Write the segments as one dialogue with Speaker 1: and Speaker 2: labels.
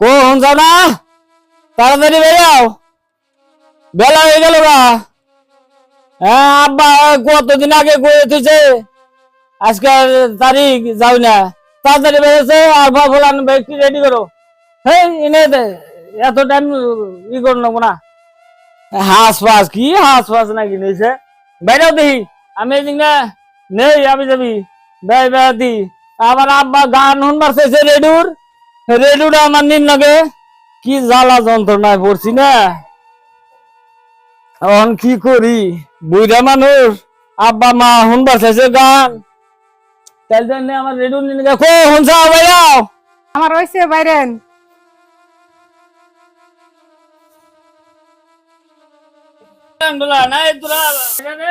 Speaker 1: কোন যাও না? তাড়াতাড়ি বেরাও। বেলা হয়ে গেল গা। হ্যাঁ আব্বা, কতদিন আগে গড়ে তুইছে আজকের তারিখ যাও না। তাড়াতাড়ি বেরোছে আর ফলান ব্যক্তি রেডি করো। হ্যাঁ এনে দে। এত টাইম ই করো নেব না হাঁস ফাঁস কি হাঁস ফাঁস নাকি নিয়েছে বেরাও দেখি। আমি না? নেই আমি যাবি। বেড় বেড়াতি আবার আব্বা গান শুনবার চাইছে রেডুর। রেডুটা আমার নিন লাগে কি জ্বালা যন্ত্রণায় পড়ছি না। এখন কি করি? বুড়া মানুষ। আব্বা মা শুনবার চাইছে গান। তাই জন্য আমার রেডু নিন গে কো শুনছা ভাইয়াও
Speaker 2: আমার হয়েছে বাইরেন।
Speaker 1: ডোলা নাই তোরা এখানে।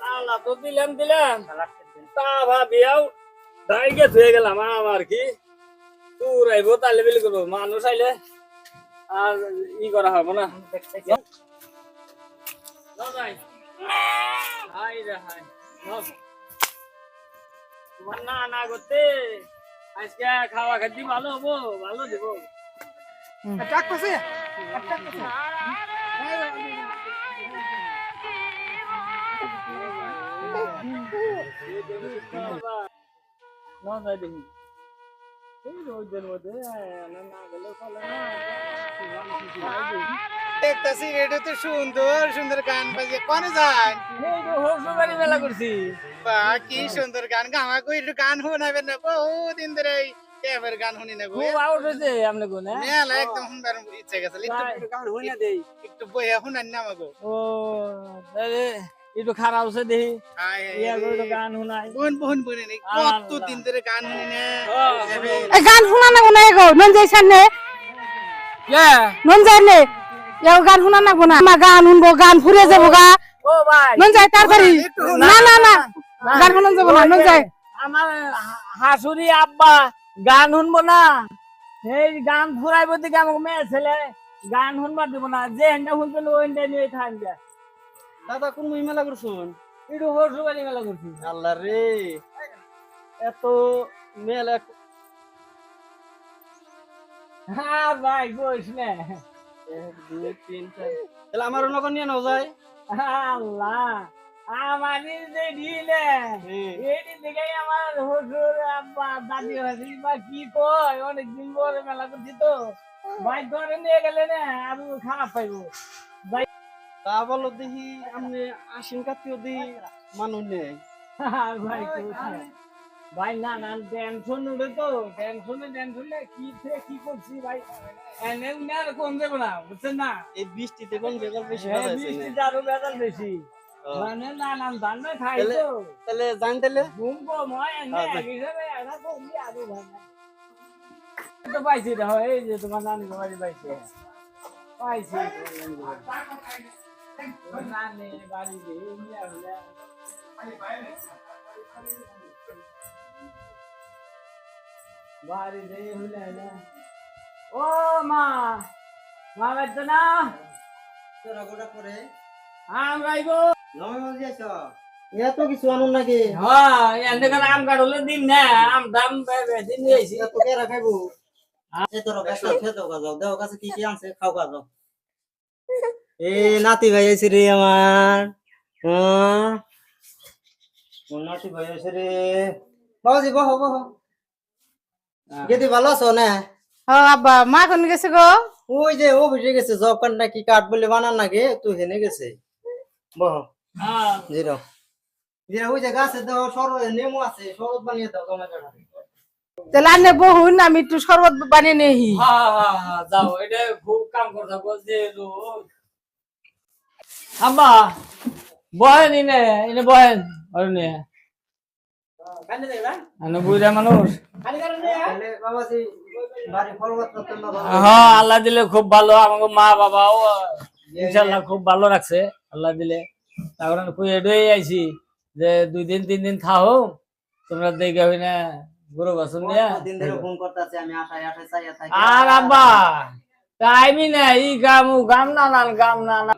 Speaker 1: তালা তো দিলাম দিলাম তা ভাবিয়াও দাঁড়িয়ে ধুয়ে গেলাম আমার কি? তোর আইব তাহলে বিলি করব। মানুষ আইলে আর ই করা হবে না। হাই রে তোমার না না করতে আজকে খাওয়া খাদ্য ভালো হব ভালো দেবো।
Speaker 2: টাক পাশে দেখতেছি রেডিও তো সুন্দর সুন্দর গান বাজে কোনে
Speaker 1: হর্ষবাড়ি মেলা করছি
Speaker 2: বা কি সুন্দর গান। গামা কই একটু গান শোনাবে না বহুদিন ধরে এই গান শুনি না গো।
Speaker 1: খুব আউট
Speaker 2: মেলা একদম শুনবার ইচ্ছে গেছে।
Speaker 1: তাই?
Speaker 2: একটু গান শুনিয়া দেই একটু বইয়া শুনান না
Speaker 1: ও তাহলে একটু খারাপ হচ্ছে দেখি গান শুনাই।
Speaker 2: বোন বোন বোন কত দিন ধরে গান শুনি না
Speaker 3: গান শুনা না নন নন যাই গান শুনা না কোনা গান শুনব গান ফুরে যাব গা। নন যাই তাড়াতাড়ি না না না। গান শুনান যাব না নন যাই
Speaker 1: আমার হাসুরি আব্বা গান শুনব না। এই গান ফুরাইব দিকে আমাকে মেয়ে ছেলে গান শুনবার দিব না। যে হেন্ডা শুনছিল ওই হেন্ডা নিয়ে থাকবে
Speaker 2: দাদা কোন মই মেলা করছুন
Speaker 1: একটু হর্ষবাড়ি মেলা করছি।
Speaker 2: আল্লাহ রে। এত মেলা
Speaker 1: হ্যাঁ ভাই না।
Speaker 2: এক দুই তিন চার। তাহলে আমার নগর নিয়ে নাও যায়।
Speaker 1: আল্লাহ যে দিকে আমার শ্বশুর দাদি হাসি বা কি কয় অনেকদিন পরে মেলা করছি তো। ভাই নিয়ে গেলে না আরও খারাপ পাইবো।
Speaker 2: তা বলো দেখি আপনি আশিন কাতিও দি মানুষ নেই।
Speaker 1: ভাই না। ভাই না না টেনশন উঠে তো টেনশনে টেনশনে কি থেকে কি করছি ভাই? এনে উনি আর কোন দেবো না বুঝছেন না?
Speaker 2: এই বৃষ্টিতে কোন বেকার বেশি বাজাইছে
Speaker 1: বৃষ্টিতে আরও বেজাল বেশি।
Speaker 2: ও।
Speaker 1: মানে ধান খাই
Speaker 2: তাহলে-
Speaker 1: তো।
Speaker 2: তাহলে জান তাহলে।
Speaker 1: ঘুম কম হয় এনে
Speaker 2: হ্যাঁ,
Speaker 1: এক হিসাবে এটা কমলি আরও ভাই তো পাইছি দেখো এই যে তোমার নানি বাড়ি পাইছে। পাইছি। হলে ও মা মা বাচ্চা না। আম গাইবো
Speaker 2: এত কিছু আনুন নাকি
Speaker 1: হ্যাঁ এনে আম কাটলে দিন না আম দাম বেশি নিয়েছি
Speaker 2: এত কে রাখাইবো এ তোর খেতে কাছে কি কি আনছে খাও খা যাও। এ নাতি ভাই আইছে রে আমার। হ্যাঁ? নাতি ভাই আইছে রে? বাবাজি বহ বহ। গেদি ভালো আছো না?
Speaker 3: ও আব্বা মা কোন গেছে গো?
Speaker 2: ওই যে ও বুঝে গেছে জব কার্ড নাকি কার্ড বলে বানান নাকি তুই হেনে গেছে। বহ।
Speaker 1: হ্যাঁ
Speaker 2: জিরো জিরো ওই যে গাছে দাও সরো নেমু আছে শরবত বানিয়ে দাও
Speaker 3: তাহলে আনে বহুন আমি একটু শরবত বানিয়ে নেহি
Speaker 1: হ্যাঁ হ্যাঁ হ্যাঁ যাও এটা খুব কাম করতে আব্বা বহেন ইনে ইনে বহেন ওর নিয়ে। হ্যাঁ আল্লাহ দিলে খুব ভালো আমাকে মা বাবাও ইনশাল্লাহ খুব ভালো রাখছে আল্লাহ দিলে। তখন কুই এডুই আইছি যে দুই দিন তিন দিন থাও তোমরা দেখে হই না গরু বাসন
Speaker 2: আমি
Speaker 1: আর আব্বা টাইমই না ই গাম ও গাম না না গাম না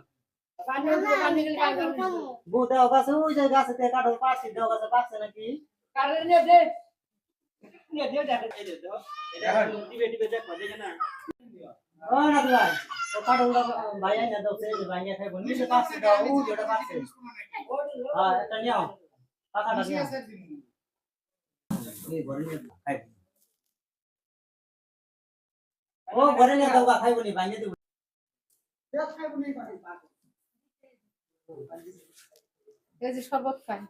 Speaker 2: দেওয়া গাছে ওই যে গাছে কাঠল পাচ্ছি দেওয়া গাছে পাচ্ছে নাকি? ও হ্যাঁ ঘরে নিয়ে দাও, খাইবো। ও ঘরে নিয়ে দাও গা, খাইবো নি ভাই নিয়ে দেবো
Speaker 3: এই যে শরবত খাই।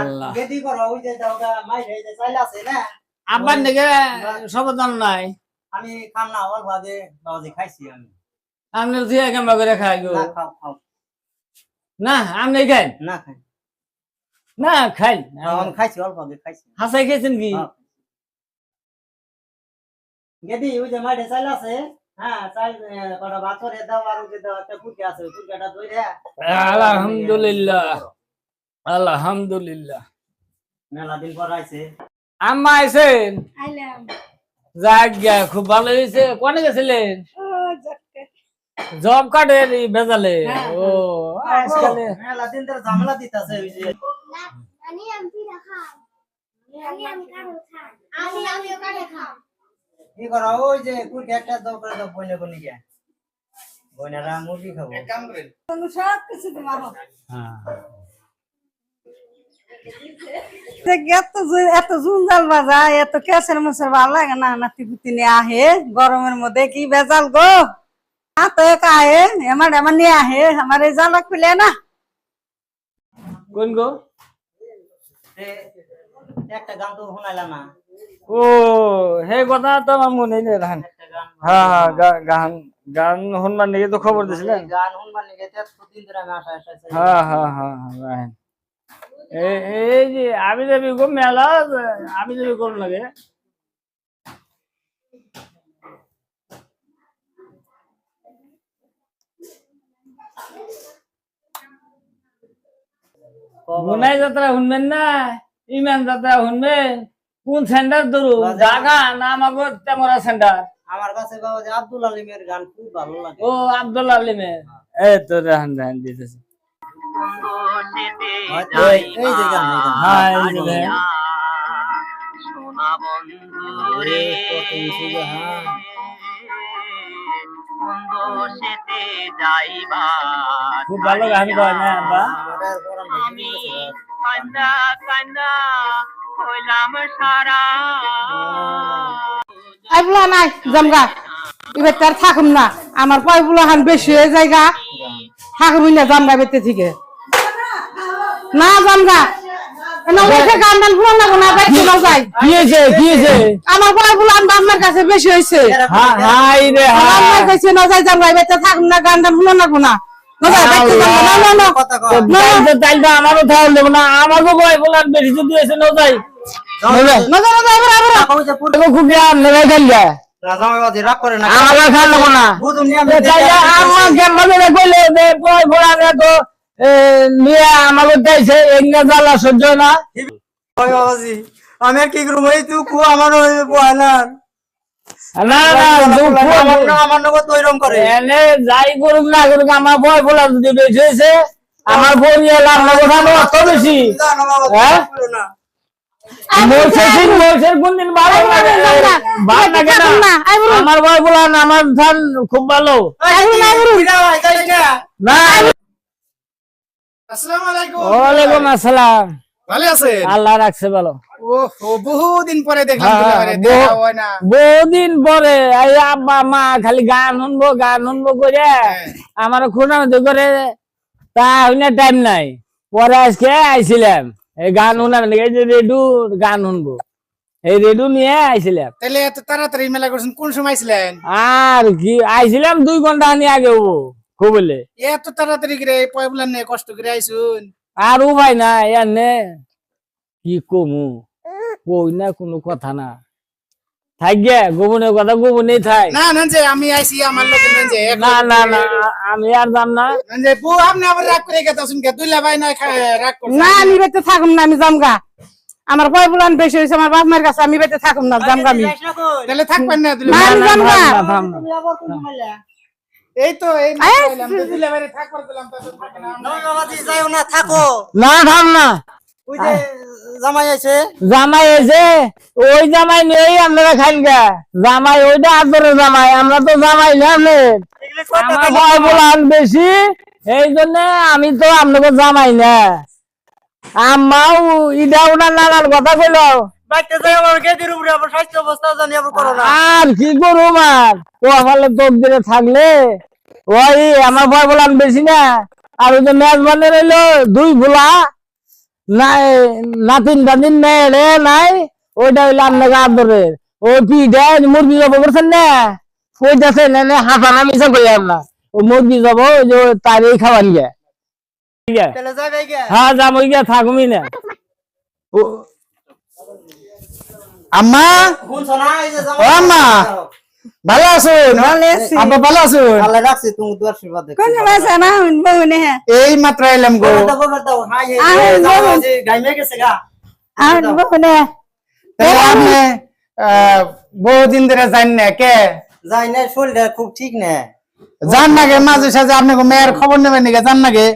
Speaker 1: আল্লাহ।
Speaker 2: গেদি করো ওই যে দাও মাই রে যে চাইলা আছে না?
Speaker 1: আব্বার দিকে সবদান নাই।
Speaker 2: আমি খাম না বাবাজি খাইছি আমি।
Speaker 1: দিয়ে কেমন করে খাই গো।
Speaker 2: না খাও খাও।
Speaker 1: না আপনি খাই
Speaker 2: না খাই।
Speaker 1: না খাই।
Speaker 2: আমি খাইছি অল্প আগে খাইছি।
Speaker 1: হাসাই খেয়েছেন কি।
Speaker 2: গেদি ওই যে মাঠে চাইল আছে হ্যাঁ চাইল ওই যে একটা কুটকে আছে
Speaker 1: আলহামদুলিল্লাহ আলহামদুলিল্লাহ।
Speaker 2: মেলা দিন পর
Speaker 1: আম্মা আইছেন? গিয়া খুব ভালো হয়েছে কোনে গেছিলেন? জব কার্ডের বেজালে ও আজকালে
Speaker 2: মেলা দিন ধরে ঝামেলা দিতেছে ওই যে।
Speaker 4: আমি আমি রাখা আমি আমি কারও খা আমি আমি কারও খা
Speaker 2: কি করো? ওই যে কুটকে একটা দাও করে দাও বইনে কোনি গিয়া। বইনারা মুরগি খাব।
Speaker 3: সব কিছু তোমার
Speaker 1: হ্যাঁ।
Speaker 3: এত জুঞ্জাল বাজায় এত কেসের মেসের ভালো লাগে না নাতি পুতি নিয়ে আহে গরমের মধ্যে কি বেজাল গো? না তো আহে আমার আমার নিয়ে আহে আমার এই খুলে না।
Speaker 1: কোন গো?
Speaker 2: একটা গান তো শোনাইলা না।
Speaker 1: ও হে কথা তো আমার মনে নেই রান
Speaker 2: গান
Speaker 1: হ্যাঁ হ্যাঁ গান গান হনুমান নিয়ে তো খবর দিয়েছিলেন
Speaker 2: গান শুনবার নিকে দিন ধরে আমি আশা আশা
Speaker 1: হ্যাঁ হ্যাঁ হ্যাঁ হ্যাঁ, এই- এই যে আমি যাবি গো মেলা আমি যাবি কোন লাগে? যাত্রা শুনবেন না? ইমান যাত্রা শুনবেন? কোন সেন্টার ধরুন? জাগা না আমাকে তেমরা সেন্টার
Speaker 2: আমার কাছে বাবা যে আব্দুল আলিমের গান খুব ভালো লাগে।
Speaker 1: ও আব্দুল আলিমের। এই তো রেহান রেহান দিতেছে। হ্যাঁ
Speaker 2: হ্যাঁ।
Speaker 1: খুব ভালো গান না আব্বা?
Speaker 5: কান্দা কান্দা হইলাম সারা।
Speaker 3: আই বুলা নাই জমগা এবার তার থাকুম না। আমার পয় বুলা হান বেশি হয়ে জায়গা থাকুম না জমগা বেতে থেকে। না জমগা আমার পয় বুলা আপনার কাছে বেশি হয়েছে
Speaker 1: হ্যাঁ
Speaker 3: কাছে না যাই জমগা বেতে থাকুম না গান লাগবো না। না
Speaker 1: আমারও দেবো না বলার বেশি যদি যাই
Speaker 2: আমি
Speaker 1: মনে হয়
Speaker 2: কি করব এই তুই কু আমার ওই বয়লার
Speaker 1: না না
Speaker 2: আমার নগদ তৈরম করে।
Speaker 1: এনে যাই করুক না করুক আমার বয় বলা যদি বেশি হয়েছে আমার বই নিয়ে লাভ না কথা অত বেশি। হ্যাঁ? আমার বয় বলা আমার ধান খুব ভালো। না?
Speaker 6: আসসালামু আলাইকুম।
Speaker 1: ওয়ালাইকুম আসসালাম।
Speaker 6: ভালো আছেন?
Speaker 1: আল্লাহ রাখছে ভালো।
Speaker 6: বহুদিন পরে দেখলাম
Speaker 1: হ্যাঁ,
Speaker 6: হয়
Speaker 1: বহুদিন পরে এই আব্বা মা খালি গান শুনব গান শুনব করে আমার খুনামতি করে তা হইনা টাইম নাই। পরে আজকে আইছিলাম এই গান শুনাম এই যে রেডু গান শুনব। এই রেডু নিয়ে আইছিলাম।
Speaker 6: তাহলে এত তাড়াতাড়ি মেলা করছেন কোন সময়
Speaker 1: আর কি আইছিলাম দুই ঘণ্টা আগে হব কবলে
Speaker 6: এত তাড়াতাড়ি করে পয়বলা নিয়ে কষ্ট করে আইসুন।
Speaker 1: আর উপায় না এনে কি কমু কই না কোনো কথা না থাক গে গোপনের কথা গোপনেই থাক
Speaker 6: না না যে আমি আইছি আমার লোক যে
Speaker 1: না না না আমি আর না
Speaker 6: যে বউ আপনি আবার রাগ করে গেতে শুন কে দুইলা ভাই না রাগ করছে
Speaker 3: না আমি বেঁচে থাকুম না আমি জামগা আমার পয় বুলান বেশি হয়েছে আমার বাপ মায়ের কাছে আমি বেঁচে থাকুম না জামগা আমি
Speaker 2: যাইস না
Speaker 6: তাহলে থাকবেন না দুলা
Speaker 3: না, আমি জামগা
Speaker 6: এই তো এই না
Speaker 3: আয়,
Speaker 6: কইলাম তো দুলা ভাই থাকবার দিলাম তো তো থাকে না
Speaker 2: না, না, বাবাজি, যাইও না, থাকো।
Speaker 1: না থাম না।
Speaker 2: ওই যে জামাই আছে।
Speaker 1: জামাই এসে ওই জামাই নেই আপনারা খাইন গা। জামাই ওইটা আদরের জামাই আমরা তো জামাই না আপনার
Speaker 2: এগুলো কত
Speaker 1: আমার
Speaker 2: টাকা?
Speaker 1: বলান বেশি এই জন্য আমি তো আপনাকে জামাই না। আম্মাও ইটা ওনার নানার কথা কইল।
Speaker 2: বাড়িতে যাই আমার গেদির উপরে আবার স্বাস্থ্য অবস্থা জানি আবার করো
Speaker 1: আর কি করব আর? ও আমার তোর দিনে থাকলে ওই আমার ভয় বলান বেশি না। আর ওই যে মেজবানে রইল দুই ভোলা নাই নাতিন টাতিন নেই রে নাই ওইটা হইল আপনাকে আদরের। ওই পিঠে মুরগি জব করছেন না? সে নেনে হাসানা মিশা কইলাম না। ও মুরগি জব ওই যে তারই খাওয়ান গে
Speaker 2: যাবে
Speaker 1: হ্যাঁ ওই গিয়া থাকুমি না। ও-
Speaker 6: আম্মা?
Speaker 2: না
Speaker 6: আম্মা? ভালো আছুন? আব্বা ভালো আছুন?
Speaker 2: আল্লাহ রাখছি তুমি দুয়ার আশীর্বাদ।
Speaker 3: কোন বাসা না
Speaker 6: এই মাত্র এলাম গো।
Speaker 2: গাইমে গেছে গা।
Speaker 3: আর
Speaker 6: তাহলে আপনি বহুদিন ধরে জান না কে?
Speaker 2: যাই না শরীরটা খুব ঠিক না।
Speaker 6: জান নাগে মাঝে সাঝে আপনাকে মেয়ের খবর নেবেন নাকি জান নাগে